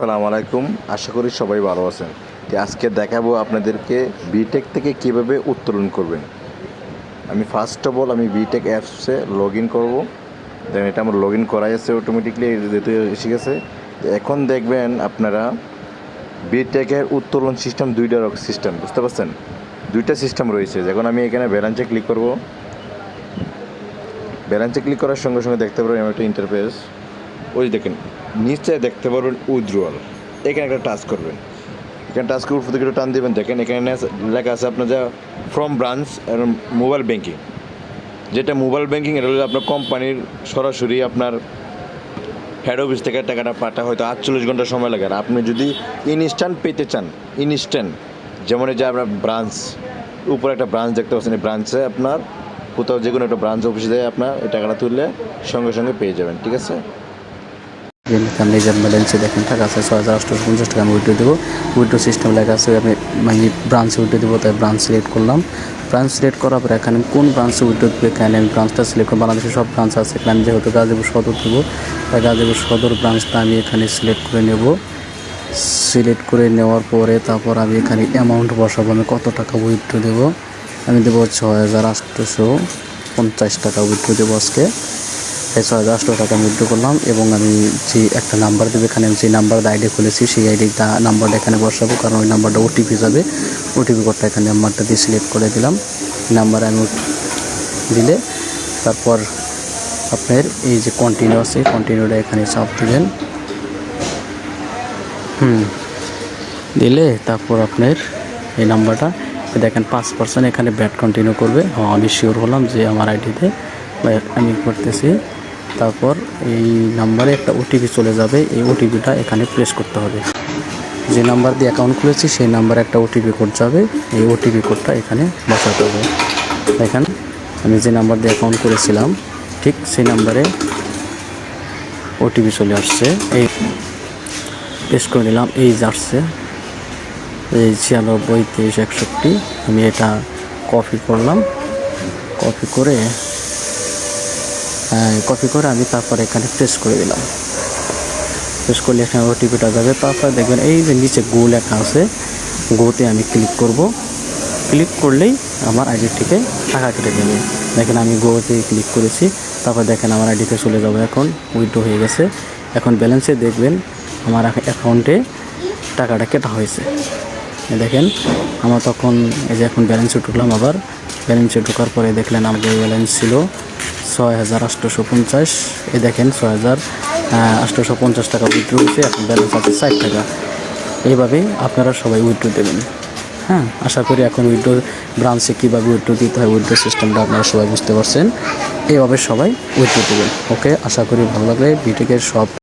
আসসালামু আলাইকুম। আশা করি সবাই ভালো আছেন। আজকে দেখাবো আপনাদেরকে বিটেক থেকে কীভাবে উত্তোলন করবেন। আমি ফার্স্ট অফ অল আমি বিটেক অ্যাপসে লগ ইন করব। দেখেন এটা আমার লগ ইন করাই আছে অটোমেটিকলি যেহেতু এসে গেছে। এখন দেখবেন আপনারা বিটেকের উত্তোলন সিস্টেম দুইটা সিস্টেম বুঝতে পারছেন? দুইটা সিস্টেম রয়েছে। যখন আমি এখানে ব্যালেন্সে ক্লিক করব ব্যালেন্সে ক্লিক করার সঙ্গে সঙ্গে দেখতে পারবেন আমার একটা ইন্টারফেস ওই দেখেন, নিচে দেখতে পারবেন উইথড্রোয়াল এখানে একটা টাচ করবেন। এখানে টাচ করে একটু টান দেবেন। দেখেন, এখানে লেখা আছে আপনার যা ফ্রম ব্রাঞ্চ মোবাইল ব্যাঙ্কিং যেটা মোবাইল ব্যাঙ্কিং এটা হলো আপনার কোম্পানির সরাসরি আপনার হেড অফিস থেকে টাকাটা পাঠা হয়তো আটচল্লিশ ঘণ্টা সময় লাগে। আর আপনি যদি ইনস্ট্যান্ট পেতে চান ইনস্ট্যান্ট যেমন এই যে আপনার ব্রাঞ্চ উপরে একটা ব্রাঞ্চ দেখতে পাচ্ছেন, এই ব্রাঞ্চে আপনার কোথাও যে কোনো একটা ব্রাঞ্চ অফিসে আপনার এই টাকাটা তুললে সঙ্গে সঙ্গে পেয়ে যাবেন, ঠিক আছে? আমি নিজের ব্যালেন্সে দেখেন টাকা আছে ছয় হাজার আটশো পঞ্চাশ টাকা আমি উইড্রো দেবো উইড্রো সিস্টেম লেখা আছে, আমি মানে ব্রাঞ্চে উইড্রো দেবো তাই ব্রাঞ্চ সিলেক্ট করলাম। ব্রাঞ্চ সিলেক্ট করার পরে এখানে কোন ব্রাঞ্চে উইড্রো দেবে এখানে আমি ব্রাঞ্চটা সিলেক্ট করব? বাংলাদেশের সব ব্রাঞ্চ আছে, এখানে আমি যেহেতু গাজীপুর সদর দেবো তাই গাজীপুর সদর ব্রাঞ্চটা আমি এখানে সিলেক্ট করে নেব। সিলেক্ট করে নেওয়ার পরে তারপর আমি এখানে অ্যামাউন্ট বসাবো, আমি কত টাকা উইথড্র দেবো? আমি দেবো ছয় হাজার আটশোশো পঞ্চাশ টাকা উইথড্র দেবো আজকে। এই ছয় হাজার আটশো টাকা করলাম এবং আমি যে একটা নাম্বার দেবো, এখানে আমি যে নাম্বার আইডি খুলেছি, সেই আইডিটা নাম্বারটা এখানে বসাবো, কারণ ওই নাম্বারটা ওটিপি যাবে। ওটিপি কোডটা এখানে নাম্বারটা দিয়ে সিলেক্ট করে দিলাম। নাম্বার আমি দিলে তারপর আপনার এই যে কন্টিনিউ আছে কন্টিনিউটা এখানে চাপ দিবেন হুম, দিলে তারপর আপনার এই নাম্বারটা দেখেন পাঁচ পার্সেন্ট এখানে ব্যাট কন্টিনিউ করবে। হ্যাঁ আমি শিওর হলাম যে আমার আইডিতে আমি করতেছি। তারপর এই নাম্বারে একটা ওটিপি চলে যাবে। এই ওটিপিটা এখানে প্রেস করতে হবে। যে নাম্বার দিয়ে অ্যাকাউন্ট খুলেছি, সেই নাম্বারে একটা ওটিপি কোড যাবে। এই ওটিপি কোডটা এখানে বসাতে হবে। দেখেন, আমি যে নাম্বার দিয়ে অ্যাকাউন্ট করেছিলাম, ঠিক সেই নাম্বারে ওটিপি চলে আসছে। এই পেশ করে নিলাম, এই যে আসছে। এই ছিয়ানব্বই, তেইশ, একষট্টি, আমি এটা কপি করলাম। কপি করে কপি করে আমি তারপর এখানে প্রেস করে দিলাম। প্রেস করলে এখানে ওটিপিটা যাবে। তারপর দেখবেন এই যে নিচে গো লেখা আছে গোতে আমি ক্লিক করব। ক্লিক করলেই আমার আইডি থেকে টাকা কেটে দেবে দেখেন আমি গোতে ক্লিক করেছি। তারপর দেখেন আমার আইডিতে চলে যাব এখন উইথড্র হয়ে গেছে। এখন ব্যালেন্সে দেখবেন আমার অ্যাকাউন্টে টাকাটা কেটা হয়েছে। দেখেন, আমার তখন এই যে এখন ব্যালেন্সে ঢুকলাম আবার। ব্যালেন্সে ঢোকার পরে দেখলেন আমাদের ব্যালেন্স ছিল ছয় হাজার আটশোশো পঞ্চাশ। এই দেখেন ছয় হাজার আটশোশো পঞ্চাশ টাকা উইথড্র হয়েছে, এখন ব্যালেন্স আছে ষাট টাকা। এইভাবেই আপনারা সবাই উইথড্রো দেবেন। হ্যাঁ আশা করি এখন উইড্রো ব্রাঞ্চে কীভাবে উইথড্র দিতে হয় উইথড্র সিস্টেমটা আপনারা সবাই বুঝতে পারছেন। এইভাবে সবাই উইথড্র দেবেন। ওকে আশা করি ভালো লাগলে বিটেকের সব